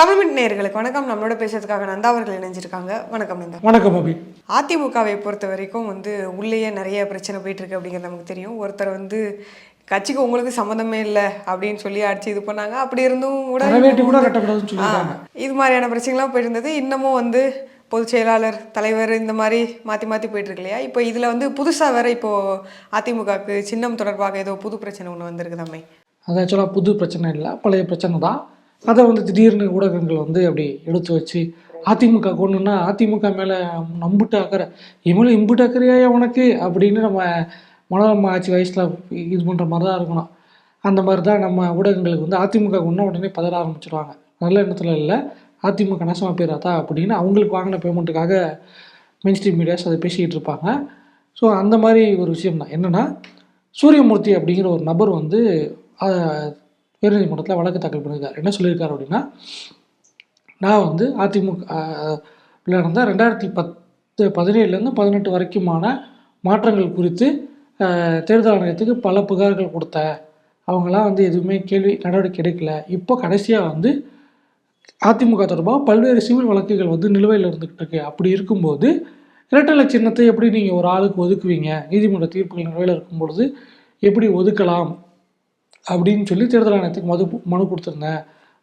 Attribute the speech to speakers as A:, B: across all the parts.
A: தமிழ்மிட் நேயர்களுக்கு வணக்கம். நம்மளோட பேசுறதுக்காக நந்தா அவர்கள் இணைஞ்சிருக்காங்க. வணக்கம் நந்தா.
B: வணக்கம் அபி.
A: அதிமுகவை பொறுத்த வரைக்கும் வந்து உள்ளேயே நிறைய பிரச்சனை போயிட்டு இருக்கு அப்படிங்கிறது நமக்கு தெரியும். ஒருத்தர் வந்து கட்சிக்கு உங்களுக்கு சம்மந்தமே இல்லை அப்படின்னு சொல்லி அடிச்சு இது பண்ணாங்க. அப்படி இருந்தும் கூட இது மாதிரியான பிரச்சனைலாம் போயிட்டு இருந்தது. இன்னமும் வந்து பொதுச் செயலாளர் தலைவர் இந்த மாதிரி மாற்றி மாற்றி போயிட்டு இருக்கு இல்லையா? இப்போ இதில் வந்து புதுசாக வேற இப்போ அதிமுகவுக்கு சின்னம் தொடர்பாக ஏதோ புது பிரச்சனை ஒன்று வந்திருக்குதாமே?
B: அது ஆக்சுவலாக புது பிரச்சனை இல்லை. பழைய பிரச்சனை தான். அதை வந்து திடீர்னு ஊடகங்கள் வந்து அப்படி எடுத்து வச்சு அதிமுக கொண்டுன்னா அதிமுக மேலே நம்பிட்டு அக்கறை. இவங்களும் இம்புட்டு அக்கறையா உனக்கு? அப்படின்னு நம்ம மனோரமா ஆட்சி வயசில் இது பண்ணுற மாதிரி தான் இருக்கணும். அந்த மாதிரி தான் நம்ம ஊடகங்களுக்கு வந்து அதிமுக கொண்டா உடனே பதற ஆரம்பிச்சிடுவாங்க நல்ல எண்ணத்தில் இல்லை அதிமுக நாசமாக போயிடாதா அப்படின்னு அவங்களுக்கு வாங்கின பேமெண்ட்டுக்காக மெயின் ஸ்ட்ரீம் மீடியாஸ் அதை பேசிக்கிட்டு இருப்பாங்க. ஸோ அந்த மாதிரி ஒரு விஷயம் தான் என்னென்னா சூரியமூர்த்தி அப்படிங்கிற ஒரு நபர் வந்து உயர்நீதிமன்றத்தில் வழக்கு தாக்கல் பண்ணியிருக்காரு என்ன சொல்லியிருக்காரு அப்படின்னா நான் வந்து அதிமுக நடந்த ரெண்டாயிரத்தி பத்து பதினேழுலேருந்து பதினெட்டு வரைக்குமான மாற்றங்கள் குறித்து தேர்தல் ஆணையத்துக்கு பல புகார்கள் கொடுத்தேன் அவங்களாம் வந்து எதுவுமே கேள்வி நடவடிக்கை எடுக்கல. இப்போ கடைசியாக வந்து அதிமுக தொடர்பாக பல்வேறு சிவில் வழக்குகள் வந்து நிலுவையில் இருந்துகிட்டு இருக்கு. அப்படி இருக்கும்போது இரட்டலை சின்னத்தை எப்படி நீங்கள் ஒரு ஆளுக்கு ஒதுக்குவீங்க? நீதிமன்ற தீர்ப்புகள் நிலுவையில் இருக்கும் பொழுது எப்படி ஒதுக்கலாம்? அப்படின்னு சொல்லி தேர்தல் ஆணையத்துக்கு மது மனு கொடுத்துருந்தேன்.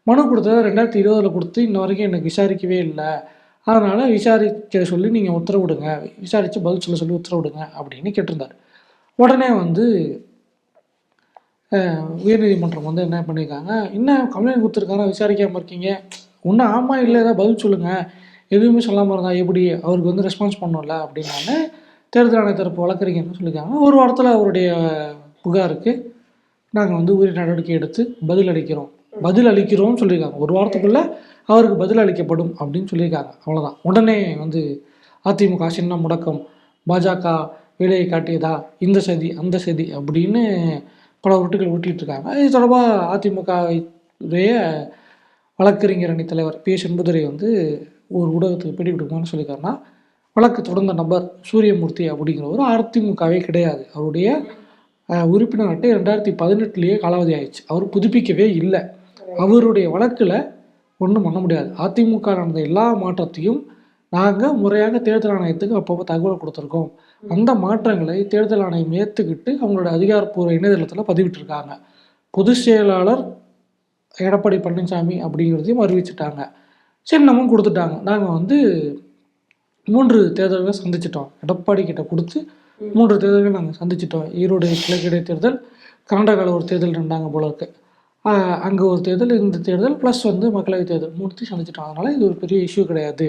B: மனு கொடுத்ததை ரெண்டாயிரத்தி இருபதில் கொடுத்து இன்ன வரைக்கும் எனக்கு விசாரிக்கவே இல்லை. அதனால் விசாரிக்க சொல்லி நீங்கள் உத்தரவிடுங்க. விசாரித்து பதில் சொல்ல சொல்லி உத்தரவிடுங்க அப்படின்னு கேட்டிருந்தார். உடனே வந்து உயர்நீதிமன்றம் வந்து என்ன பண்ணியிருக்காங்க என்ன கம்ப்ளைண்ட் கொடுத்துருக்காங்க? விசாரிக்காமல் இருக்கீங்க. ஒன்றும் ஆமாம் இல்லை ஏதாவது பதில் சொல்லுங்கள் எதுவுமே சொல்லாமல் இருந்தால் எப்படி அவருக்கு வந்து ரெஸ்பான்ஸ் பண்ணோம்ல அப்படின்னாலே தேர்தல் ஆணைய தரப்பு வழக்கறிஞர்னு சொல்லியிருக்காங்க ஒரு வாரத்தில் அவருடைய புகாருக்கு நாங்கள் வந்து உரிய நடவடிக்கை எடுத்து பதில் அளிக்கிறோம். பதில் அளிக்கிறோம்னு சொல்லியிருக்காங்க. ஒரு வாரத்துக்குள்ளே அவருக்கு பதில் அளிக்கப்படும் அப்படின்னு சொல்லியிருக்காங்க. அவ்வளோதான் உடனே வந்து அதிமுக சின்ன முடக்கம் பாஜக வேலையை காட்டியதா? இந்த சதி அந்த சதி அப்படின்னு பல உருட்டுகள் ஊட்டிகிட்டு இருக்காங்க. இது தொடர்பாக அதிமுக வழக்கறிஞர் அணி தலைவர் பி செண்புதுரை வந்து ஒரு ஊடகத்துக்கு பேட்டி கொடுக்குமான்னு சொல்லியிருக்காருன்னா வழக்கு தொடர்ந்த நபர் சூரியமூர்த்தி அப்படிங்கிறவர் அதிமுகவே கிடையாது. அவருடைய உறுப்பினர் அட்டை ரெண்டாயிரத்தி பதினெட்டுலேயே காலாவதி ஆயிடுச்சு. அவர் புதுப்பிக்கவே இல்லை. அவருடைய வழக்கில் ஒன்றும் பண்ண முடியாது. அதிமுக நடந்த எல்லா மாற்றத்தையும் நாங்கள் முறையாக தேர்தல் ஆணையத்துக்கு அப்பப்போ தகவல் கொடுத்துருக்கோம். அந்த மாற்றங்களை தேர்தல் ஆணையம் ஏற்றுக்கிட்டு அவங்களோட அதிகாரப்பூர்வ இணையதளத்தில் பதிவிட்டிருக்காங்க. பொதுச் செயலாளர் எடப்பாடி பழனிசாமி அப்படிங்கிறதையும் அறிவிச்சிட்டாங்க. சின்னமும் கொடுத்துட்டாங்க. நாங்கள் வந்து மூன்று தேர்தல்களை சந்திச்சிட்டோம். எடப்பாடி கிட்ட கொடுத்து மூன்று தேர்தல்கள் நாங்கள் சந்திச்சிட்டோம். ஈரோடு கிழக்கிடை தேர்தல் கர்நாடகாவில் ஒரு தேர்தல் ரெண்டாங்க போல இருக்கு. அங்கே ஒரு தேர்தல் இந்த தேர்தல் ப்ளஸ் வந்து மக்களவைத் தேர்தல் மூணுத்தையும் சந்திச்சிட்டோம். அதனால் இது ஒரு பெரிய இஷ்யூ கிடையாது.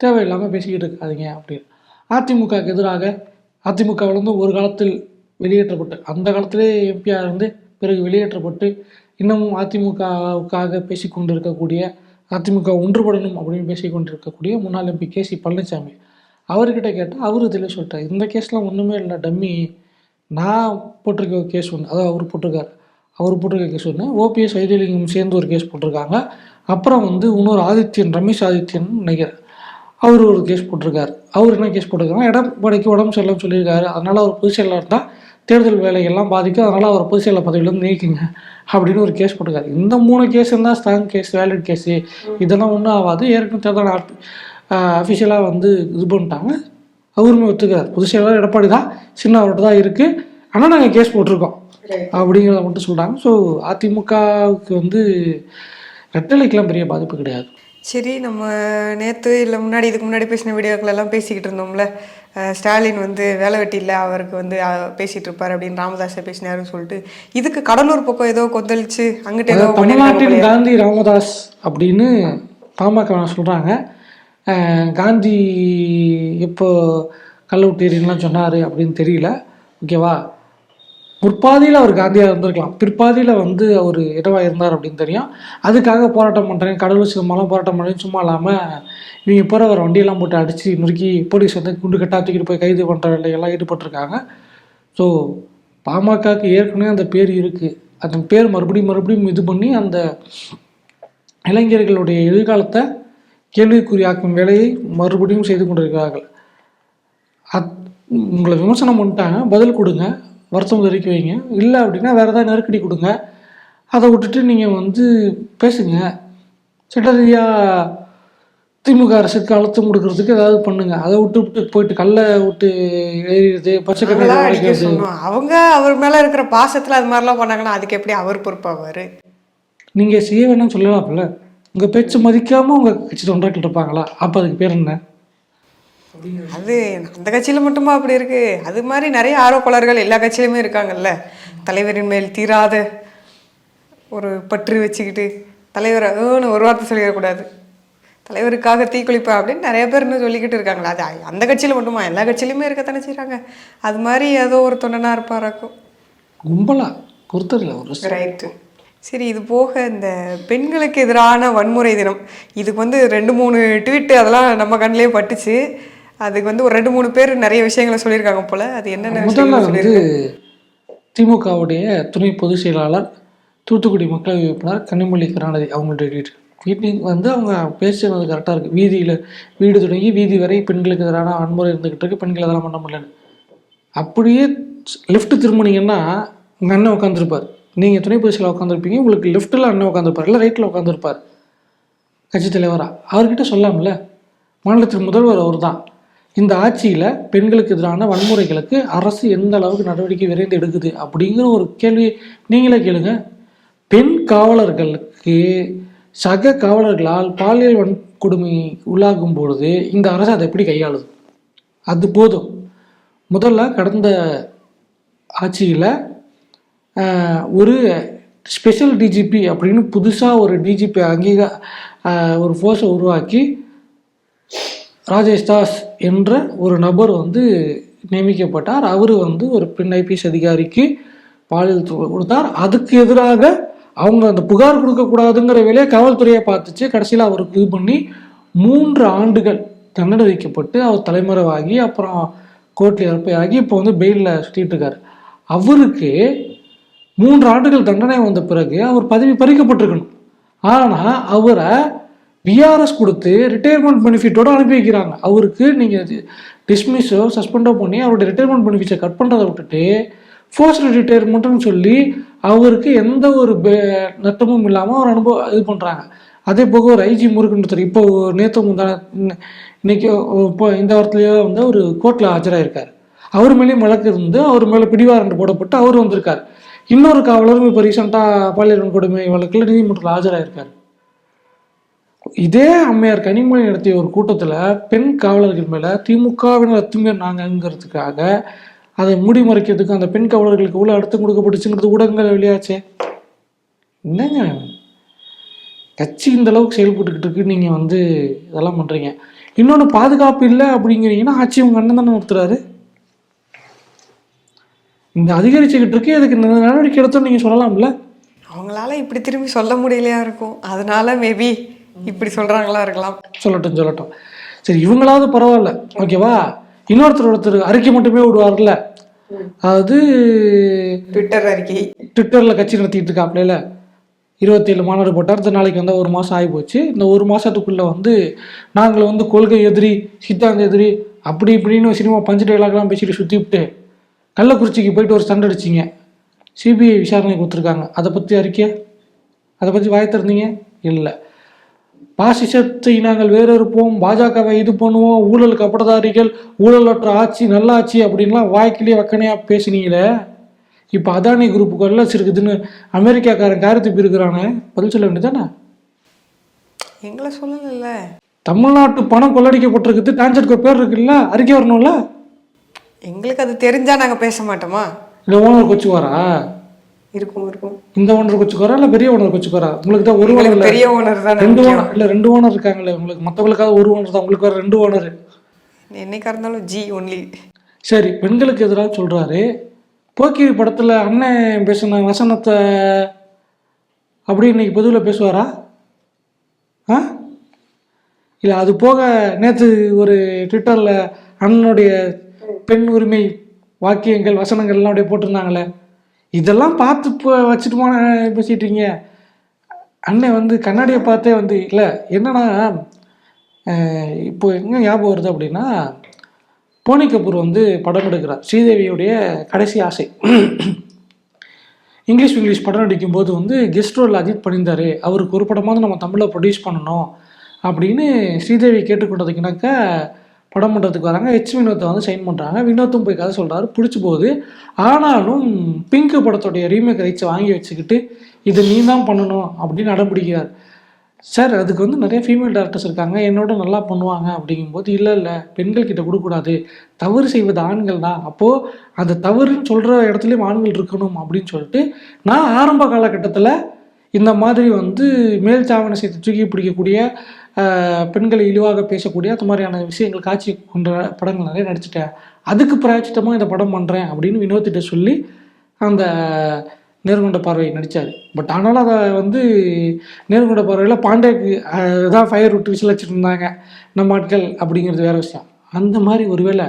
B: தேவையில்லாமல் பேசிக்கிட்டு இருக்காதீங்க அப்படின்னு. அதிமுகவுக்கு எதிராக அதிமுகவிலிருந்து ஒரு காலத்தில் வெளியேற்றப்பட்டு அந்த காலத்திலே எம்பியாக இருந்து பிறகு வெளியேற்றப்பட்டு இன்னமும் அதிமுகவுக்காக பேசிக்கொண்டு இருக்கக்கூடிய அதிமுக ஒன்றுபடணும் அப்படின்னு பேசிக்கொண்டு இருக்கக்கூடிய முன்னாள் எம்பி கே சி பழனிசாமி அவர்கிட்ட கேட்டால் அவர் இதில் சொல்லிட்டார். இந்த கேஸ்லாம் ஒன்றுமே இல்லை டம்மி. நான் போட்டிருக்க கேஸ் ஒன்று அதாவது அவர் போட்டிருக்கார். அவர் போட்டிருக்க கேஸ் ஒன்று ஓபிஎஸ் வைத்தியலிங்கம் சேர்ந்து ஒரு கேஸ் போட்டிருக்காங்க. அப்புறம் வந்து இன்னொரு ஆதித்யன் ரமேஷ் ஆதித்யன் நினைக்கிறேன். அவர் ஒரு கேஸ் போட்டிருக்காரு. அவர் என்ன கேஸ் போட்டிருக்காங்க எடப்பாடிக்கு உடம்பு சரியில்லைன்னு சொல்லியிருக்காரு. அதனால் அவர் பொதுச் செயலாளர் இருந்தால் தேர்தல் வேலைகள்லாம் பாதிக்கும். அதனால் அவர் பொதுச் செயலர் பதவியிலேருந்து நீக்கிங்க அப்படின்னு ஒரு கேஸ் போட்டிருக்காரு. இந்த மூணு கேஸ் இருந்தால் ஸ்ட்ராங் கேஸ் வேலிட் கேஸு இதெல்லாம் ஒன்றும் ஆகாது. ஏற்கனவே தேர்தல் அஃபிஷியலாக வந்து இது பண்ணிட்டாங்க. அவருமே ஒத்துக்கிறார் பொதுச் செயலாளர் எடப்பாடி தான் சின்ன அவர்கிட்ட தான் இருக்குது ஆனால் நாங்கள் கேஸ் போட்டிருக்கோம். அப்படிங்கிறத மட்டும் சொல்கிறாங்க ஸோ அதிமுகவுக்கு வந்து ரெட்டலைக்கெல்லாம் பெரிய பாதிப்பு கிடையாது.
A: சரி நம்ம நேற்று இல்லை முன்னாடி இதுக்கு முன்னாடி பேசின வீடியோக்கள் எல்லாம் பேசிக்கிட்டு இருந்தோம்ல. ஸ்டாலின் வந்து வேலை வெட்டி இல்லை அவருக்கு வந்து அஹ், பேசிட்டு இருப்பார் அப்படின்னு ராமதாஸை பேசினாருன்னு சொல்லிட்டு. இதுக்கு கடலூர் பக்கம் ஏதோ கொந்தளிச்சு அங்கிட்ட ஏதோ
B: தமிழ்நாட்டின். காந்தி ராமதாஸ் அப்படின்னு பாமக சொல்கிறாங்க காந்தி எப்போ கள்ளவுட்டேரின்லாம் சொன்னார் அப்படின்னு தெரியல. ஓகேவா முற்பாதியில் அவர் காந்தியாக இருந்திருக்கலாம். பிற்பாதியில் வந்து அவர் இடவாக இருந்தார் அப்படின்னு தெரியும். அதுக்காக போராட்டம் பண்ணுறேன் கடலூர் சிதம்பரம் போராட்டம் பண்ணுறேன் சும்மா இல்லாமல் இவங்க போகிற வர வண்டியெல்லாம் போட்டு அடித்து நொறுக்கி போலீஸ் வந்து குண்டு கட்டா தூக்கிட்டு போய் கைது பண்ணுற வேலையெல்லாம் ஈடுபட்டிருக்காங்க. ஸோ பாமகக்கு ஏற்கனவே அந்த பேர் இருக்குது அந்த பேர் மறுபடியும் மறுபடியும் இது பண்ணி அந்த இளைஞர்களுடைய எதிர்காலத்தை கேள்விக்குறியாக்கும் வேலையை மறுபடியும் செய்து கொண்டிருக்கிறார்கள். அத் உங்களை விமர்சனம் பண்ணிட்டாங்க பதில் கொடுங்க வருத்தம் தெரிவிக்க வைங்க. இல்லை அப்படின்னா வேறு ஏதாவது நெருக்கடி கொடுங்க. அதை விட்டுட்டு நீங்கள் வந்து பேசுங்க. சட்ட ரீதியாக திமுக அரசுக்கு அழுத்தம் கொடுக்கறதுக்கு ஏதாவது பண்ணுங்க. அதை விட்டு விட்டு போயிட்டு கல்லை விட்டு எறிகிறது பச்சை
A: சொன்னோம் அவங்க அவர் மேல இருக்கிற பாசத்துல அது மாதிரிலாம் பண்ணாங்கன்னா அதுக்கு எப்படி அவர் பொறுப்பாவாரு?
B: நீங்கள் செய்ய வேணாம்னு சொல்லலாம்ல. உங்கள் பேச்சு மதிக்காமல் உங்கள் கட்சி தொண்டர்கள் இருப்பாங்களா? அப்போ அதுக்கு பேர் என்ன?
A: அது அந்த கட்சியில மட்டுமா அப்படி இருக்கு? அது மாதிரி நிறைய ஆர்வப்பாளர்கள் எல்லா கட்சியிலுமே இருக்காங்கல்ல. தலைவரின் மேல் தீராத ஒரு பற்று வச்சுக்கிட்டு தலைவரை ஏன்னு ஒரு வார்த்தை சொல்லிடக்கூடாது. தலைவருக்காக தீக்குளிப்பா அப்படின்னு நிறைய பேர் இன்னும் சொல்லிக்கிட்டு இருக்காங்களா? அது அந்த கட்சியில மட்டுமா? எல்லா கட்சியிலுமே இருக்கத்தானே செய்றாங்க. அது மாதிரி ஏதோ ஒரு தொண்டனா இருப்பாராக்கும்.
B: கும்பலா? ஒருத்தர் இல்லை ஒரு
A: ரைட்டு சரி இது போக இந்த பெண்களுக்கு எதிரான வன்முறை தினம். இதுக்கு வந்து ரெண்டு மூணு ட்வீட் அதெல்லாம் நம்ம கண்ணிலே பட்டுச்சு. அதுக்கு வந்து ஒரு ரெண்டு மூணு பேர் நிறைய விஷயங்களை சொல்லியிருக்காங்க போல. அது என்னென்ன
B: முதல்ல வந்து திமுகவுடைய துணை பொதுச் செயலாளர் தூத்துக்குடி மக்களவை உறுப்பினர் கனிமொழி கருணாநிதி அவங்களுடைய ட்வீட் ட்வீட்டிங் வந்து அவங்க பேசுறது கரெக்டாக இருக்குது வீதியில் வீடு தொடங்கி வீதி வரை பெண்களுக்கு எதிரான வன்முறை இருந்துகிட்டு இருக்கு. பெண்கள் அதெல்லாம் பண்ண முடியலன்னு. அப்படியே லெஃப்ட் திரும்பினீங்கன்னா உங்கள் அண்ணன் உட்காந்துருப்பார் நீங்கள் துணை பொதுச் உட்காந்துருப்பீங்க உங்களுக்கு லெஃப்ட்டில் அண்ணன் உட்காந்துருப்பார் இல்லை ரைட்டில் உட்காந்துருப்பார் கட்சி தலைவராக அவர்கிட்ட சொல்லாமல. மாநிலத்தின் முதல்வர் அவர் தான் இந்த ஆட்சியில் பெண்களுக்கு எதிரான வன்முறைகளுக்கு அரசு எந்த அளவுக்கு நடவடிக்கை விரைந்து எடுக்குது அப்படிங்கிற ஒரு கேள்வி நீங்களே கேளுங்க. பெண் காவலர்களுக்கு சக காவலர்களால் பாலியல் வன்கொடுமை உள்ளாகும் பொழுது இந்த அரசு அதை எப்படி கையாளுது? அது போதும். முதல்ல கடந்த ஆட்சியில் ஒரு ஸ்பெஷல் டிஜிபி அப்படின்னு புதுசாக ஒரு டிஜிபி அங்கீகா ஒரு ஃபோர்ஸை உருவாக்கி ராஜேஷ் தாஸ் என்ற ஒரு நபர் வந்து நியமிக்கப்பட்டார். அவர் வந்து ஒரு பெண் ஐபிஎஸ் அதிகாரிக்கு பாலியல் கொடுத்தார். அதுக்கு எதிராக அவங்க அந்த புகார் கொடுக்கக்கூடாதுங்கிற வேலையை காவல்துறையை பார்த்துச்சு. கடைசியில் அவருக்கு இது பண்ணி மூன்று ஆண்டுகள் தண்டனை வைக்கப்பட்டு அவர் தலைமறைவாகி அப்புறம் கோர்ட்டில் இறப்பையாகி இப்போ வந்து பெயிலில் சுற்றிட்டு இருக்காரு. அவருக்கு மூன்று ஆண்டுகள் தண்டனை வந்த பிறகு அவர் பதவி பறிக்கப்பட்டிருக்கணும். ஆனால் அவரை பிஆர்எஸ் கொடுத்து ரிட்டையர்மெண்ட் பெனிஃபிட்டோடு அனுப்பி வைக்கிறாங்க. அவருக்கு நீங்கள் டிஸ்மிஸோ சஸ்பெண்டோ பண்ணி அவருடைய ரிட்டையர்மெண்ட் பெனிஃபிட்ஸை கட் பண்ணுறதை விட்டுட்டு ஃபோர்ஸ்டு ரிட்டையர்மெண்ட்னு சொல்லி அவருக்கு எந்த ஒரு நட்டமும் இல்லாமல் அவர் அனுபவம் இது பண்ணுறாங்க அதே போக ஒரு ஐஜி முருகன் இப்போ நேற்று முந்தான இன்னைக்கு இப்போ இந்த வாரத்துலேயோ வந்து ஒரு கோர்ட்டில் ஆஜராயிருக்கார். அவர் மேலேயும் வழக்கு இருந்து அவர் மேலே பிடிவாரண்டு போடப்பட்டு அவர் வந்திருக்கார். இன்னொரு காவலரும் இப்போ ரீசெண்டாக பாலியல் கொடுமை வழக்கில் நீதிமன்றத்தில் ஆஜராயிருக்கார். இதே அம்மையார் கனிமொழி நடத்திய ஒரு கூட்டத்தில் பெண் காவலர்கள் மேலே திமுகவினர் அத்துமீறினாங்கங்கிறதுக்காக அதை மூடி மறைக்கிறதுக்கு அந்த பெண் காவலர்களுக்கு உள்ள அழுத்தம் கொடுக்கப்பட்டுச்சுங்கிறது ஊடகங்கள் வெளியாச்சே? என்னங்க கட்சி இந்த அளவுக்கு செயல்பட்டுக்கிட்டு இருக்கு நீங்கள் வந்து இதெல்லாம் பண்ணுறீங்க இன்னொன்று பாதுகாப்பு இல்லை அப்படிங்கிறீங்கன்னா ஆட்சி உங்கள் அண்ணன் தானே நடத்துறாரு இந்த அதிகரிச்சுக்கிட்டு இருக்கு அதுக்கு இந்த நடவடிக்கை எடுத்தோம் நீங்கள் சொல்லலாம்ல?
A: அவங்களால இப்படி திரும்பி சொல்ல முடியலையா இருக்கும். அதனால மேபி இப்படி சொல்றாங்களா இருக்கலாம்.
B: சொல்லட்டும் சொல்லட்டும். சரி இவங்களாவது பரவாயில்ல. ஓகேவா? இன்னொருத்தர் ஒருத்தர் அறிக்கை மட்டுமே விடுவார்ல. அதாவது
A: ட்விட்டர் அறிக்கை.
B: ட்விட்டரில் கட்சி நடத்திட்டு இருக்காப்ல இருபத்தேழு மாநாடு போட்டார் இந்த நாளைக்கு வந்து ஒரு மாதம் ஆகி போச்சு இந்த ஒரு மாதத்துக்குள்ளே வந்து நாங்கள் வந்து கொள்கை எதிரி சித்தாந்த எதிரி அப்படி இப்படின்னு சினிமா பஞ்சு டைலாக்லாம் பேசிட்டு சுற்றி விட்டு கள்ளக்குறிச்சிக்கு போயிட்டு ஒரு சண்டை அடிச்சிங்க. சிபிஐ விசாரணை கொடுத்துருக்காங்க அதை பற்றி அறிக்கை அதை பற்றி வாய் திறந்தீங்க? இல்லை. பாசிசத்தை நாங்கள் வேறறுப்போம் பாஜகவை இது பண்ணுவோம். ஊழலுக்கு அப்படதாரிகள் ஊழலற்ற ஆட்சி நல்ல ஆட்சி அப்படின்லாம் வாய்க்கிலேயே வக்கனையாக பேசுனீங்களே? இப்போ அதானி குரூப்புக்கு எல்லாம் இருக்குதுன்னு அமெரிக்காக்காரன் காரத்துக்கு இருக்கிறானே பதில் சொல்ல வேண்டியதானே
A: எங்களை சொல்லலைல்ல.
B: தமிழ்நாட்டு பணம் கொள்ளடிக்கப்பட்டிருக்குது. டான்ஜெட்க்கு பேர் இருக்குல்ல? அறிக்கை வரணும்ல?
A: எங்களுக்கு அது தெரிஞ்சா நாங்க பேச மாட்டோமா?
B: இல்லை ஓனர் கொச்சுக்காரா
A: இருக்கும் இருக்கும்.
B: இந்த ஓனர் கொச்சுக்காரா இல்லை பெரிய ஓனர் கொச்சுக்காரா உங்களுக்கு தான் ஒரு ஓனர்
A: பெரிய ஓனர் தான்
B: ரெண்டு ஓனர் இல்லை ரெண்டு ஓனர் இருக்காங்களே உங்களுக்கு மற்றவங்களுக்காக ஒரு ஓனர் தான். உங்களுக்கு வேறு ரெண்டு ஓனர்.
A: என்னைக்கா இருந்தாலும் ஜி ஒன்லி
B: சரி பெண்களுக்கு எதிராக சொல்கிறாரு போக்கிரி படத்தில் அண்ணன் பேசின வசனத்தை அப்படி இன்னைக்கு பொதுவில் பேசுவாரா? ஆ? இல்லை அது போக நேற்று ஒரு ட்விட்டரில் அண்ணனுடைய பெண் உரிமை வாக்கியங்கள் வசனங்கள்லாம் அப்படியே போட்டிருந்தாங்களே. இதெல்லாம் பார்த்து இப்போ வச்சுட்டு போன பேசிட்டீங்க அண்ணன் வந்து கண்ணாடியை பார்த்தே வந்து இல்லை என்னன்னா இப்போ எங்கே ஞாபகம் வருது அப்படின்னா போனி கபூர் வந்து படம் எடுக்கிறார். ஸ்ரீதேவியுடைய கடைசி ஆசை. இங்கிலீஷ் இங்கிலீஷ் படம் நடிக்கும்போது வந்து கெஸ்ட் ரோல் அஜித் பண்ணியிருந்தாரு. அவருக்கு ஒரு படமாவது நம்ம தமிழில் ப்ரொடியூஸ் பண்ணணும் அப்படின்னு ஸ்ரீதேவி கேட்டுக்கொண்டதுக்குனாக்கா படம் பண்ணுறதுக்கு வராங்க. ஹெச் வினோத்தை வந்து சைன் பண்ணுறாங்க வினோத்தும் போய் கதை சொல்கிறாரு பிடிச்சி போகுது. ஆனாலும் பிங்க் படத்துடைய ரீமேக் ரைட்ஸை வாங்கி வச்சுக்கிட்டு இது நீ தான் பண்ணணும் அப்படின்னு அடம்பிடிக்கிறார். சார் அதுக்கு வந்து நிறைய ஃபீமேல் டேரக்டர்ஸ் இருக்காங்க. என்னோட நல்லா பண்ணுவாங்க அப்படிங்கும்போது இல்லை இல்லை பெண்கள் கிட்ட கொடுக்கக்கூடாது. தவறு செய்வது ஆண்கள் தான். அப்போது அந்த தவறுன்னு சொல்கிற இடத்துலையும் ஆண்கள் இருக்கணும் அப்படின்னு சொல்லிட்டு நான் ஆரம்ப காலகட்டத்தில் இந்த மாதிரி வந்து மேல் சாவண செய்து தூக்கி பிடிக்கக்கூடிய பெண்களை இழிவாக பேசக்கூடிய அந்த மாதிரியான விஷயங்கள் காட்சி கொண்ட படங்கள் நிறைய நடிச்சிட்டேன். அதுக்கு பிராய்ச்சிட்டமாக இந்த படம் பண்ணுறேன் அப்படின்னு வினோத்திட்ட சொல்லி அந்த நேர்கொண்ட பார்வை நடித்தார் பட் ஆனாலும் அதை வந்து நேர்கொண்ட பார்வையில் பாண்டேக்கு தான் ஃபயர் விட்டு விசில் வச்சுட்டு இருந்தாங்க. நம்ம ஆட்கள் அப்படிங்கிறது வேற விஷயம். அந்த மாதிரி ஒருவேளை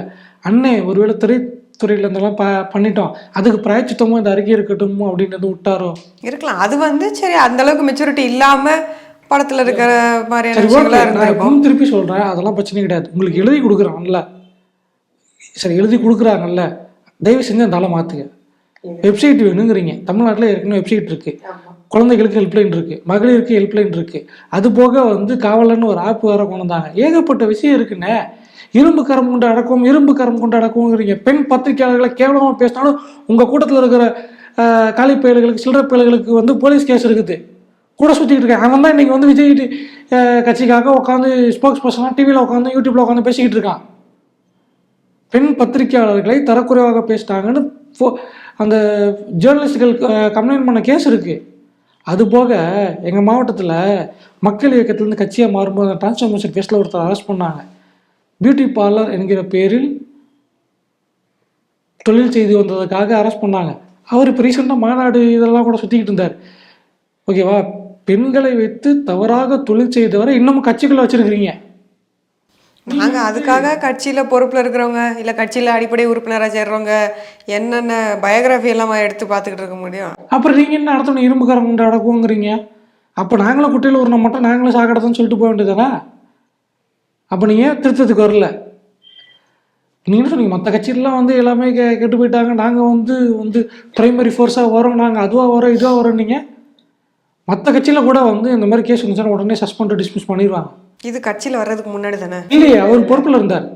B: அண்ணே ஒருவேளை திரைத்துறையில் இருந்தெல்லாம் ப பண்ணிட்டோம். அதுக்கு பிராய்ச்சித்தமாக இந்த அருகே இருக்கட்டும் அப்படின்றது விட்டாரோ?
A: இருக்கலாம். அது வந்து சரி அந்த அளவுக்கு மெச்சூரிட்டி இல்லாமல் படத்துல இருக்கிற மாதிரியான விஷயங்களா இருந்திருக்கும்
B: திருப்பி சொல்கிறேன் அதெல்லாம் பிரச்சனை கிடையாது. உங்களுக்கு எழுதி கொடுக்குறாங்கல்ல. சரி எழுதி கொடுக்குறாங்கல்ல. தயவு செஞ்சு அந்த ஆளை மாற்றுங்க வெப்சைட் வேணுங்கிறீங்க. தமிழ்நாட்டில் ஏற்கனவே வெப்சைட் இருக்கு. குழந்தைகளுக்கு ஹெல்ப்லைன் இருக்கு. மகளிருக்கு ஹெல்ப்லைன் இருக்கு. அது போக வந்து காவலன்னு ஒரு ஆப் வேற கொண்டு வந்தாங்க. ஏகப்பட்ட விஷயம் இருக்குண்ணே. இரும்பு கரம் கொண்டு அடக்கும் இரும்பு கரம் கொண்டு அடக்கும்ங்கிறீங்க. பெண் பத்திரிகையாளர்களை கேவலமாக பேசினாலும் உங்கள் கூட்டத்தில் இருக்கிற காலி பயல்களுக்கு சில்லற பயல்களுக்கு வந்து போலீஸ் கேஸ் இருக்குது. கூட சுற்றிட்டு இருக்கேன். அவன் தான் இன்னைக்கு வந்து விஜய் கட்சிக்காக உட்காந்து ஸ்போக்ஸ் பர்சனாக டிவியில் உட்காந்து யூடியூப்பில் உட்காந்து பேசிக்கிட்டு இருக்கான். பெண் பத்திரிகையாளர்களை தரக்குறைவாக பேசிட்டாங்கன்னு ஃபோ- அந்த ஜேர்னலிஸ்டுகள் கம்ப்ளைண்ட் பண்ண கேஸ் இருக்குது அதுபோக எங்கள் மாவட்டத்தில் மக்கள் இயக்கத்திலேருந்து கட்சியாக மாறும்போது அந்த கேஸில் ஒருத்தர் அரெஸ்ட் பண்ணாங்க. பியூட்டி பார்லர் என்கிற பேரில் தொழில் செய்து வந்ததுக்காக அரெஸ்ட் பண்ணாங்க. அவர் இப்போ ரீசெண்டாக மாநாடு இதெல்லாம் கூட சுற்றிக்கிட்டு இருந்தார். ஓகேவா பெண்களை வைத்து தவறாக தொழில் செய்தவரை இன்னமும் கட்சிக்குள்ள வச்சிருக்கிறீங்க.
A: நாங்க அதுக்காக கட்சியில பொறுப்புல இருக்கிறவங்க இல்ல கட்சியில அடிப்படை உறுப்பினரா சேர்றவங்க என்னென்ன பயோகிராஃபி எல்லாம் எடுத்து பார்த்துக்கிட்டு இருக்க முடியும்?
B: அப்புறம் நீங்கள் என்ன அடுத்தவனை இரும்புக்காரன் கொண்டு அடக்குவோங்கிறீங்க. அப்போ நாங்களும் குட்டையில் ஒரு மட்டும் நாங்களும் சாக்கடைன்னு சொல்லிட்டு போக வேண்டியதானே அப்போ நீங்கள் திருத்தத்துக்கு வரல? நீங்கள் சொன்னீங்க? மற்ற கட்சியிலலாம் வந்து எல்லாமே கெ கெட்டு போயிட்டாங்க. நாங்கள் வந்து வந்து பிரைமரி ஃபோர்ஸாக வரோம் நாங்கள் அதுவாக வரோம் இதுவாக வரோம் நீங்கள் மற்ற கட்சியில் கூட வந்து இந்த மாதிரி கேஸ் வந்துச்சுன்னா உடனே சஸ்பெண்ட் டிஸ்மிஸ் பண்ணிடுவாங்க.
A: இது கட்சியில வர்றதுக்கு முன்னாடி தானே?
B: இல்லையே அவர் பொறுப்பில் இருந்தார்.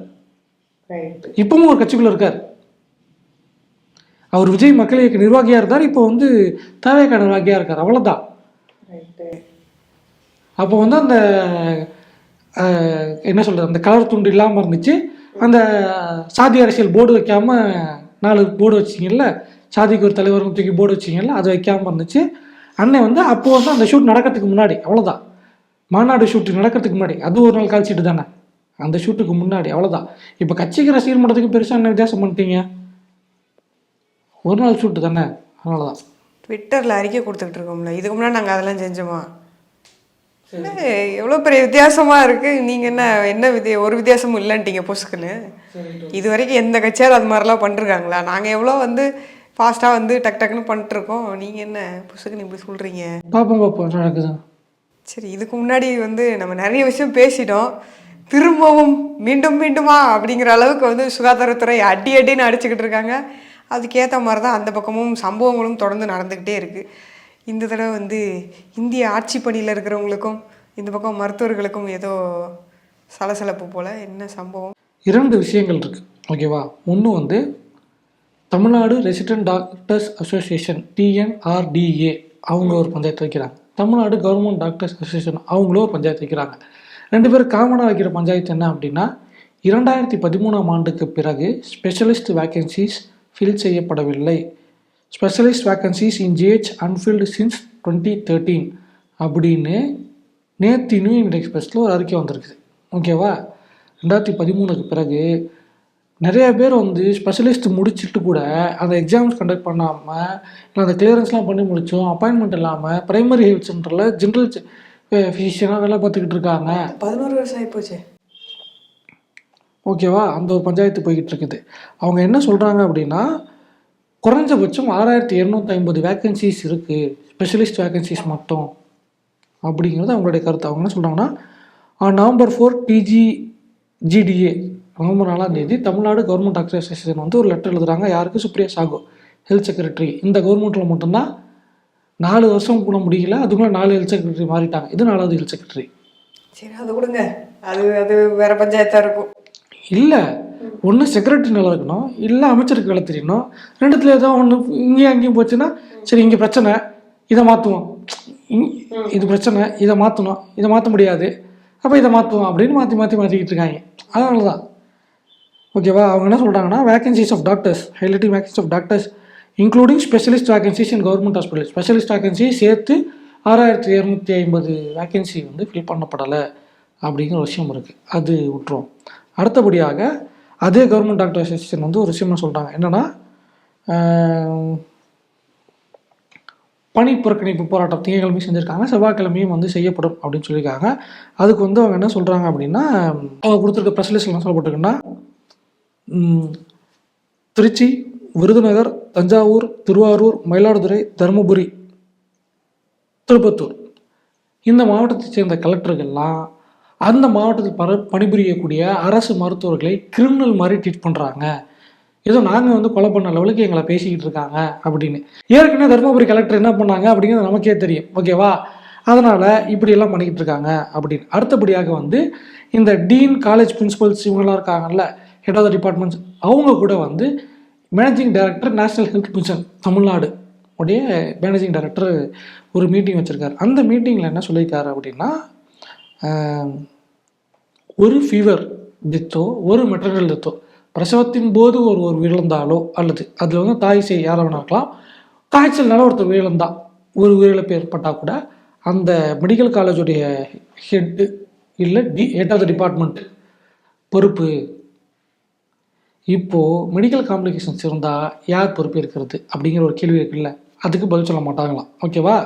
B: இப்பவும் ஒரு கட்சிக்குள்ள இருக்கார். அவர் விஜய் மக்கள் இயக்க நிர்வாகியாக இருந்தார் இப்போ வந்து தேவையான நிர்வாகியாக இருக்கார். அவ்வளோதான் அப்போ வந்து அந்த என்ன சொல்கிறது அந்த கலர் துண்டு இல்லாமல் இருந்துச்சு. அந்த சாதி அரசியல் போர்டு வைக்காம நாலு போர்டு வச்சிங்கல்ல சாதிக்கு ஒரு தலைவர் தூக்கி போர்டு வச்சிங்கல்ல அது வைக்காம இருந்துச்சு. அண்ணன் வந்து அப்போ வந்து அந்த ஷூட் நடக்கிறதுக்கு முன்னாடி அவ்வளோதான் மாநாடு ஷூட் நடக்கிறதுக்கு முன்னாடி அது ஒரு நாள் கால்ஷீட்டு தானே. அந்த ஷூட்டுக்கு முன்னாடி அவ்வளோதான் இப்போ கட்சிக்கு ரசிகர் மன்றத்துக்கு பெருசாக என்ன வித்தியாசம் பண்ணிட்டீங்க? ஒரு நாள் ஷூட்டு தானே அதனால தான்
A: ட்விட்டர்ல அறிக்கை கொடுத்துக்கிட்டு இருக்கோம்ல இதுக்கு முன்னாடி நாங்க அதெல்லாம் செஞ்சோமா? எவ்வளோ பெரிய வித்தியாசமா இருக்கு? நீங்க என்ன என்ன வித்திய ஒரு வித்தியாசமும் இல்லைன்ட்டீங்க பொசுக்குன்னு. இது வரைக்கும் எந்த கட்சியாவது அது மாதிரிலாம் பண்ணிருக்காங்களா? நாங்க எவ்வளோ வந்து ஃபாஸ்ட்டாக வந்து டக் டக்குன்னு பண்ணிட்டுருக்கோம். நீங்க என்ன பொசுக்குன்னு இப்படி சொல்றீங்க?
B: பார்ப்போம் பார்ப்போம் நடக்குது?
A: சரி இதுக்கு முன்னாடி வந்து நம்ம நிறைய விஷயம் பேசிட்டோம். திரும்பவும் மீண்டும் மீண்டுமா அப்படிங்கிற அளவுக்கு வந்து சுகாதாரத்துறை அடி அடின்னு அடிச்சுக்கிட்டு இருக்காங்க. அதுக்கேற்ற மாதிரி தான் அந்த பக்கமும் சம்பவங்களும் தொடர்ந்து நடந்துக்கிட்டே இருக்குது இந்த தடவை வந்து இந்திய ஆட்சி பணியில் இருக்கிறவங்களுக்கும் இந்த பக்கம் மருத்துவர்களுக்கும் ஏதோ சலசலப்பு போல் என்ன சம்பவம்?
B: இரண்டு விஷயங்கள் இருக்குது ஓகேவா? ஒன்று வந்து Tamil Nadu resident doctors association TNRDA அவங்க ஒரு பஞ்சாயத்து வைக்கிறாங்க. தமிழ்நாடு கவர்மெண்ட் டாக்டர்ஸ் அசோசியேஷன் அவங்களும் ஒரு பஞ்சாயத்து வைக்கிறாங்க. ரெண்டு பேரும் காமனாக வைக்கிற பஞ்சாயத்து என்ன அப்படின்னா இரண்டாயிரத்தி பதிமூணாம் ஆண்டுக்கு பிறகு ஸ்பெஷலிஸ்ட் வேக்கன்சிஸ் ஃபில் செய்யப்படவில்லை. Specialist vacancies in GH unfilled since twenty thirteen அப்படின்னு நேற்று நியூ இந்தியன் எக்ஸ்பிரஸில் ஒரு அறிக்கை வந்திருக்குது. ஓகேவா? ரெண்டாயிரத்தி பதிமூணுக்கு பிறகு நிறைய பேர் வந்து ஸ்பெஷலிஸ்ட் முடிச்சுட்டு கூட அந்த எக்ஸாம்ஸ் கண்டக்ட் பண்ணாமல் இல்லை அந்த கிளியரன்ஸ்லாம் பண்ணி முடிச்சோம் அப்பாயின்மெண்ட் இல்லாமல் பிரைமரி ஹெல்த் சென்டரில் ஜென்ரல் ஃபிசிஷியனாக வேலை பார்த்துக்கிட்டு இருக்காங்க.
A: பதினோரு வருஷம் ஆகிப்போச்சு
B: ஓகேவா அந்த ஒரு பஞ்சாயத்து போய்கிட்டு இருக்குது. அவங்க என்ன சொல்கிறாங்க அப்படின்னா குறைஞ்சபட்சம் ஆறாயிரத்தி இரநூத்தி ஐம்பது வேக்கன்சிஸ் இருக்குது ஸ்பெஷலிஸ்ட் வேக்கன்சிஸ் மட்டும். அப்படிங்கிறது அவங்களுடைய கருத்து. அவங்க என்ன சொல்கிறாங்கன்னா November four DG GDA November நாலாம் தேதி தமிழ்நாடு கவர்மெண்ட் டாக்டர் அசோசியேஷன் வந்து ஒரு லெட்டர் எழுதுறாங்க. யாருக்கு? சுப்ரியா சாகு ஹெல்த் செக்ரட்டரி இந்த கவர்மெண்ட்டில் மட்டும்தான் நாலு வருஷம் கூட முடியல அதுக்குள்ள நாலு ஹெல்த் செக்ரட்டரி மாறிட்டாங்க. இது நாலாவது ஹெல்த் செக்ரட்டரி
A: சரி அது கொடுங்க. அது அது வேற பஞ்சாயத்தா இருக்கும்.
B: இல்லை ஒன்று செக்ரட்டரி நல்லா இருக்கணும் இல்லை அமைச்சருக்கு வேலை தெரியணும். ரெண்டுத்துல ஏதோ ஒன்று இங்கேயும் அங்கேயும் போச்சுன்னா சரி இங்கே பிரச்சனை இதை மாற்றுவோம் இது பிரச்சனை இதை மாற்றணும் இதை மாற்ற முடியாது. அப்போ இதை மாற்றுவோம் அப்படின்னு மாற்றி மாற்றி மாற்றிக்கிட்டு இருக்காங்க. அதனால தான் ஓகேவா? அவங்க என்ன சொல்கிறாங்கன்னா vacancies of doctors highlighting vacancies of doctors including specialist vacancies in government hospital specialist vacancy சேர்த்து ஆறாயிரத்தி இரநூத்தி ஐம்பது வேகன்சி வந்து ஃபில் பண்ணப்படலை அப்படிங்கிற ஒரு விஷயம் இருக்குது அது விட்டுரும். அடுத்தபடியாக அதே கவர்மெண்ட் டாக்டர் அசோசியேஷன் வந்து ஒரு விஷயம் சொல்கிறாங்க என்னென்னா பணி புறக்கணிப்பு போராட்டம் திங்கக்கிழமையும் செஞ்சுருக்காங்க செவ்வாய்க்கிழமையும் வந்து செய்யப்படும் அப்படின்னு சொல்லியிருக்காங்க. அதுக்கு வந்து அவங்க என்ன சொல்கிறாங்க அப்படின்னா அவங்க கொடுத்துருக்க ப்ரெஸ்லிஸ்ட் என்ன சொல்லப்பட்டிருக்குன்னா திருச்சி விருதுநகர் தஞ்சாவூர் திருவாரூர் மயிலாடுதுறை தருமபுரி திருப்பத்தூர். இந்த மாவட்டத்தைச் சேர்ந்த கலெக்டர்கள்லாம் அந்த மாவட்டத்தில் பர பணிபுரியக்கூடிய அரசு மருத்துவர்களை கிரிமினல் மாதிரி ட்ரீட் பண்ணுறாங்க ஏதோ நாங்கள் வந்து கொலை பண்ண லெவலுக்கு எங்களை பேசிக்கிட்டு இருக்காங்க அப்படின்னு. ஏற்கனவே தருமபுரி கலெக்டர் என்ன பண்ணாங்க அப்படிங்கிறது நமக்கே தெரியும். ஓகேவா அதனால் இப்படியெல்லாம் பண்ணிக்கிட்டு இருக்காங்க அப்படின்னு. அடுத்தபடியாக வந்து இந்த டீன் காலேஜ் பிரின்சிபல்ஸ் இவங்கெல்லாம் இருக்காங்கல்ல ஹெட் ஆஃப் த டிபார்ட்மெண்ட்ஸ் அவங்க கூட வந்து managing director national health mission Tamil Nadu உடைய மேனேஜிங் டைரக்டர் ஒரு மீட்டிங் வச்சுருக்காரு. அந்த மீட்டிங்கில் என்ன சொல்லியிருக்காரு அப்படின்னா ஒரு ஃபீவர் டெத்தோ ஒரு மெட்டர்னல் டெத்தோ பிரசவத்தின் போது ஒரு ஒரு விழுந்தாலோ அல்லது அதில் வந்து தாய் செய் யாரை வேணா இருக்கலாம் காய்ச்சல்னால ஒருத்தர் உயிரிழந்தா ஒரு உயிரிழப்பு ஏற்பட்டால் கூட அந்த மெடிக்கல் காலேஜுடைய ஹெட்டு இல்லை the head of the department பொறுப்பு இப்போது மெடிக்கல் காம்ப்ளிகேஷன்ஸ் இருந்தால் யார் பொறுப்பு இருக்கிறது அப்படிங்கிற ஒரு கேள்வி இருக்குல்ல? அதுக்கு பதில் சொல்ல மாட்டாங்களாம். ஓகேவா?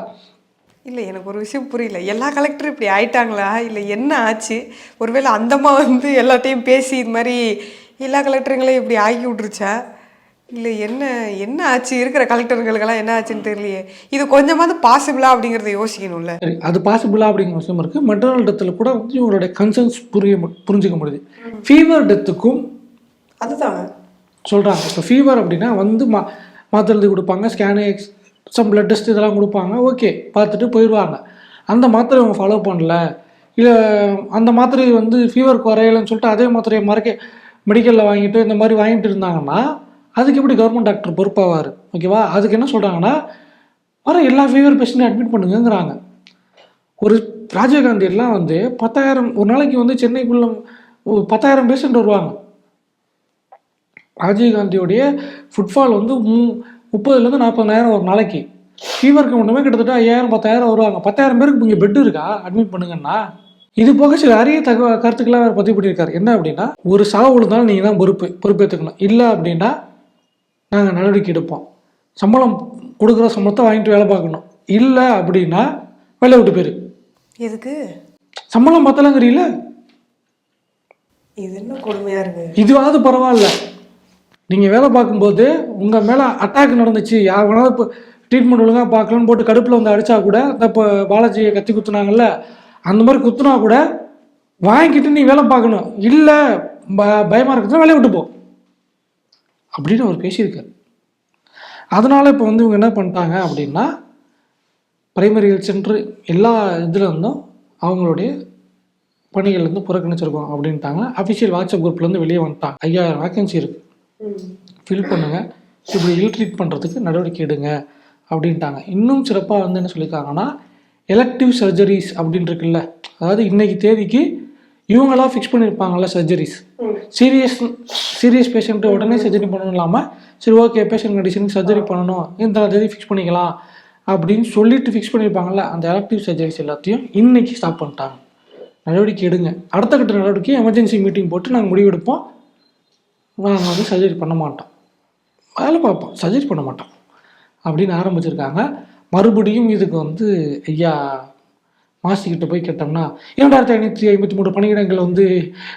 A: இல்லை எனக்கு ஒரு விஷயம் புரியல. எல்லா கலெக்டரும் இப்படி ஆயிட்டாங்களா? இல்லை என்ன ஆச்சு? ஒருவேளை அந்தம்மா வந்து எல்லாத்தையும் பேசி இது மாதிரி எல்லா கலெக்டருங்களையும் இப்படி ஆக்கி விட்ருச்சா இல்லை என்ன என்ன ஆச்சு? இருக்கிற கலெக்டர்களுக்கெல்லாம் என்ன ஆச்சுன்னு தெரியலையே. இது கொஞ்சமாவது பாசிபிளா அப்படிங்கிறத யோசிக்கணும்ல.
B: சரி அது பாசிபிளா அப்படிங்கிற விஷயம் இருக்குது மெட்டர்னல் டெத்தில் கூட வந்து இவங்களுடைய கன்சர்ன்ஸ் புரிய புரிஞ்சுக்க முடியுது. ஃபீவர் டெத்துக்கும்
A: அதுதான்
B: சொல்கிறாங்க இப்போ ஃபீவர் அப்படின்னா வந்து மா மாத்திரை எழுதி கொடுப்பாங்க ஸ்கேனு சம் பிளட் டெஸ்ட் இதெல்லாம் கொடுப்பாங்க. ஓகே பார்த்துட்டு போயிடுவாங்க. அந்த மாத்திரை அவங்க ஃபாலோ பண்ணல. இல்லை அந்த மாத்திரை வந்து ஃபீவர் குறையலைன்னு சொல்லிட்டு அதே மாத்திரையை மறக்க மெடிக்கலில் வாங்கிட்டு இந்த மாதிரி வாங்கிட்டு இருந்தாங்கன்னா அதுக்கு எப்படி கவர்மெண்ட் டாக்டர் பொறுப்பாவார்? ஓகேவா அதுக்கு என்ன சொல்கிறாங்கன்னா வர எல்லா ஃபீவர் பேஷண்ட்டையும் அட்மிட் பண்ணுங்கிறாங்க ஒரு ராஜீவ்காந்தி எல்லாம் வந்து பத்தாயிரம் ஒரு நாளைக்கு வந்து சென்னைக்குள்ள பத்தாயிரம் பேஷண்ட் வருவாங்க. ராஜீவ்காந்தியோடைய ஃபுட்ஃபால் வந்து மூ முப்பதுலேருந்து நாற்பதாயிரம் ஒரு நாளைக்கு. ஃபீவருக்கு மட்டுமே கிட்டத்தட்ட ஐயாயிரம் பத்தாயிரம் வருவாங்க. பத்தாயிரம் பேருக்கு இங்கே பெட் இருக்கா? அட்மிட் பண்ணுங்கன்னா. இது போக சில அரிய தக கருத்துக்களாக அவர் பதிவு பண்ணியிருக்காரு. என்ன அப்படின்னா ஒரு சாவு விழுந்தாலும் நீங்கள் தான் பொறுப்பு பொறுப்பேற்றுக்கணும் இல்லை அப்படின்னா நாங்கள் நடவடிக்கை எடுப்போம். சம்பளம் கொடுக்குற சம்பளத்தை வாங்கிட்டு வேலை பார்க்கணும். இல்லை அப்படின்னா வேலை விட்டு போயிரு.
A: எதுக்கு?
B: சம்பளம் பத்தலங்கிறீங்கள
A: இது என்ன கொடுமையா இருக்கு?
B: இதுவாவது பரவாயில்ல. நீங்கள் வேலை பார்க்கும்போது உங்கள் மேலே அட்டாக் நடந்துச்சு. யார் வேணாலும் இப்போ ட்ரீட்மெண்ட் ஒழுங்காக பார்க்கலன்னு போட்டு கடுப்பில் வந்து அடித்தா கூட இந்த இப்போ பாலாஜியை கத்தி குத்துனாங்கல்ல அந்த மாதிரி குத்துனா கூட வாங்கிக்கிட்டு நீ வேலை பார்க்கணும். இல்லை ப பயமாக இருக்குதுன்னா வேலையை விட்டு போ அப்படின்னு அவர் பேசியிருக்காரு. அதனால் இப்போ வந்து இவங்க என்ன பண்ணிட்டாங்க அப்படின்னா பிரைமரி ஹெல்த் சென்டர் எல்லா இதுலேருந்தும் அவங்களுடைய பணிகள் வந்து புறக்கணிச்சிருக்கோம் அப்படின்ட்டாங்க. அஃபிஷியல் வாட்ஸ்அப் குரூப்லேருந்து வெளியே வந்துட்டாங்க. ஐயாயிரம் வேக்கன்சி இருக்குது ஃபில் பண்ணுங்கள் இப்படி இல் ட்ரீட் பண்ணுறதுக்கு நடவடிக்கை எடுங்க அப்படின்ட்டாங்க. இன்னும் சிறப்பாக வந்து என்ன சொல்லியிருக்காங்கன்னா எலக்டிவ் சர்ஜரிஸ் அப்படின்னு இருக்குல்ல அதாவது இன்னைக்கு தேதிக்கு இவங்களா ஃபிக்ஸ் பண்ணியிருப்பாங்கல்ல சர்ஜரிஸ் சீரியஸ் சீரியஸ் பேஷண்ட்டு உடனே சர்ஜரி பண்ணணும் இல்லாமல் சரி ஓகே பேஷண்ட் கண்டிஷனுக்கு சர்ஜரி பண்ணணும் இந்த தேதி ஃபிக்ஸ் பண்ணிக்கலாம் அப்படின்னு சொல்லிட்டு ஃபிக்ஸ் பண்ணியிருப்பாங்கல்ல அந்த எலக்டிவ் சர்ஜரிஸ் எல்லாத்தையும் இன்னைக்கு ஸ்டாப் பண்ணிட்டாங்க. நடவடிக்கை எடுங்க. அடுத்த கட்ட நடவடிக்கை எமர்ஜென்சி மீட்டிங் போட்டு நாங்கள் முடிவெடுப்போம். நாங்கள் வந்து சர்ஜரி பண்ண மாட்டோம். வேலை பார்ப்போம். சர்ஜரி பண்ண மாட்டோம். அப்படின்னு ஆரம்பிச்சிருக்காங்க. மறுபடியும் இதுக்கு வந்து ஐயா மாசிக்கிட்ட போய் கேட்டோம்னா இரண்டாயிரத்தி ஐநூற்றி ஐம்பத்தி மூணு பணியிடங்கள் வந்து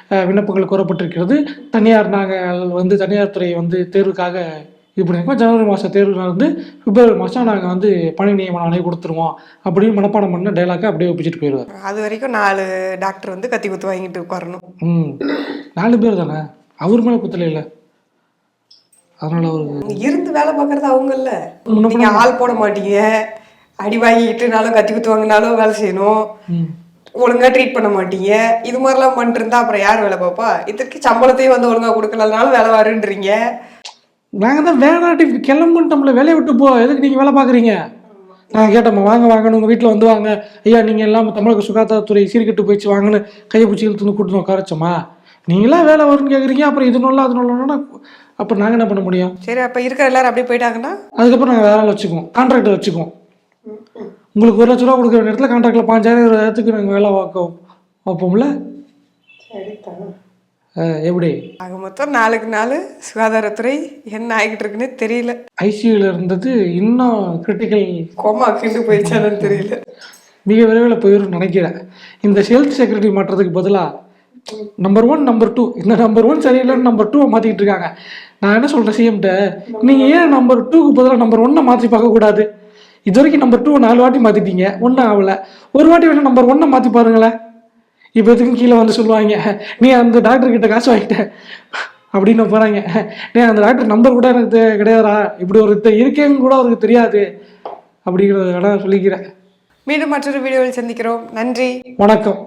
B: விண்ணப்பங்கள் கோரப்பட்டிருக்கிறது. தனியார் நாங்கள் வந்து தனியார் துறை வந்து தேர்வுக்காக இது பண்ணியிருக்கோம். ஜனவரி மாதம் தேர்வு வந்து பிப்ரவரி மாதம் நாங்கள் வந்து பணி நியமன ஆணையம் கொடுத்துருவோம் அப்படின்னு மனப்பாடம் பண்ண டைலாக்கை அப்படியே ஒப்பிச்சிட்டு போயிடுவார்.
A: அது வரைக்கும் நாலு டாக்டர் வந்து கத்தி குத்து வாங்கிட்டு உட்காரணும்.
B: ம். நாலு பேர் தானே? அவர் மேலே குத்தலை இல்லை. அதனால் அவருக்கு
A: இருந்து வேலை பார்க்கறது அவங்கல்ல
B: முன்ன
A: நீங்க ஆள் போட மாட்டீங்க. அடி வாங்கிக்கிட்டுனாலும் கத்தி குத்து வாங்கினாலும் வேலை செய்யணும்.
B: ம்.
A: ஒழுங்கா ட்ரீட் பண்ண மாட்டீங்க. இது மாதிரிலாம் பண்ணிட்டு இருந்தா அப்புறம் யார் வேலை பார்ப்பா? இதற்கு சம்பளத்தையும் வந்து ஒழுங்கா கொடுக்கலனாலும் வேலை வருன்றீங்க.
B: நாங்கள் தான் வேணாட்டி கிளம்புட்டோம்ல வேலையை விட்டு போ. எதுக்கு நீங்கள் வேலை பார்க்குறீங்க? நாங்கள் கேட்டோம்மா வாங்க வாங்கன்னு உங்கள் வீட்டில் வந்து வாங்க. ஐயா நீங்கள் எல்லாம் தமிழக சுகாதாரத்துறை சீர்கெட்டு போயிடுச்சு வாங்கன்னு கையை பிடிச்சி இழுத்து வந்து கூட்டு உட்காரச்சோமா நீங்களா வேலை வரும்னு கேட்குறீங்க அப்புறம் இது நல்லா அது நல்லான்னா அப்போ நாங்கள் என்ன பண்ண முடியும்?
A: சரி அப்ப இருக்கிற எல்லாரும் அப்படியே போயிட்டாங்கன்னா?
B: அதுக்கப்புறம் நாங்கள் ஆள் வச்சுக்குவோம் கான்ட்ராக்டர் வச்சுக்குவோம். உங்களுக்கு ஒரு லட்ச ரூபா கொடுக்குற நேரத்தில் கான்ட்ராக்டில் பாஞ்சாயிரம் இருபதாயிரத்துக்கு நாங்கள் வேலை பார்க்க வைப்போம்ல? எப்படி?
A: ஆக மொத்தம் நாளுக்கு நாள் சுகாதாரத்துறை என்ன ஆகிட்டு இருக்குன்னு தெரியல.
B: ஐசியூவில் இருந்தது இன்னும் கிரிட்டிக்கல்
A: கோமா கிண்டு போயிடுச்சானு தெரியல.
B: மிக விரைவில் போயிடும் நினைக்கிறேன். இந்த ஹெல்த் செக்ரட்டரி மாற்றத்துக்கு பதிலாக நம்பர் ஒன் நம்பர் டூ இந்த நம்பர் ஒன் சரியில்லைன்னு நம்பர் டூவை மாற்றிக்கிட்டு இருக்காங்க. நான் என்ன சொல்கிறேன் சிஎம்கிட்ட நீங்கள் ஏன் நம்பர் டூக்கு பதிலாக நம்பர் ஒன்னை மாற்றி பார்க்கக்கூடாது இது வரைக்கும் நம்பர் டூ நாலு வாட்டி மாற்றிட்டீங்க ஒன்றும் ஆகலை. ஒரு வாட்டி வேணால் நம்பர் ஒன்னை மாற்றி பாருங்களேன். இப்போ எதுக்கும் கீழே வந்து சொல்லுவாங்க? நீ அந்த டாக்டர் கிட்ட காசு வாங்கிட்ட. அப்படின்னு போகிறாங்க நீ அந்த டாக்டர் நம்பர் கூட எனக்கு கிடையாதா இப்படி ஒரு இருக்கேன்னு கூட அவருக்கு தெரியாது. அப்படிங்கிறத வேணா சொல்லிக்கிறேன்.
A: மீண்டும் மற்றொரு வீடியோவில் சந்திக்கிறோம். நன்றி.
B: வணக்கம்.